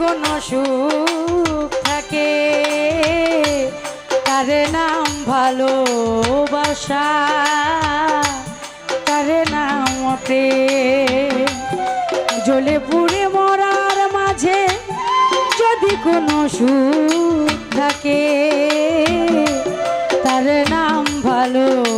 কোনো সুখ থাকে। তার নাম ভালোবাসা তার নাম প্রেম জ্বলে পুড়ে মরার মাঝে যদি কোনো সুখ থাকে, তার নাম ভালোবাসা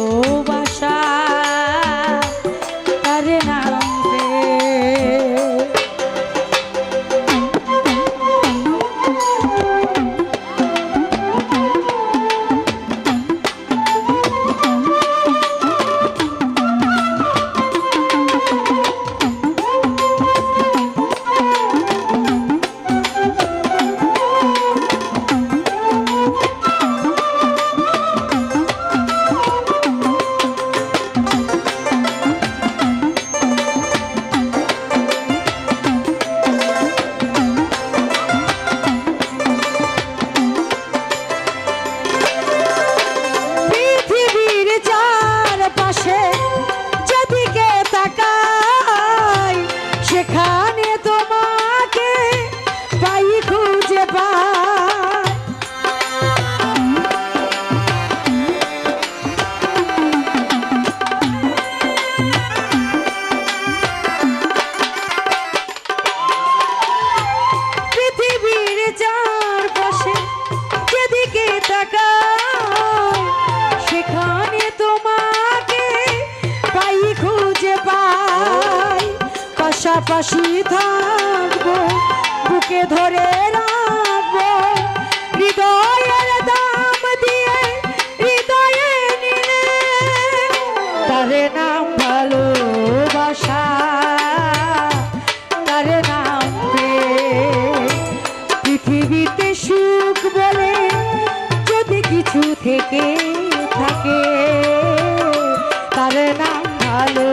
পাশাপাশি থাকব বুকে ধরে থেকে থাকে। তার নাম ভালো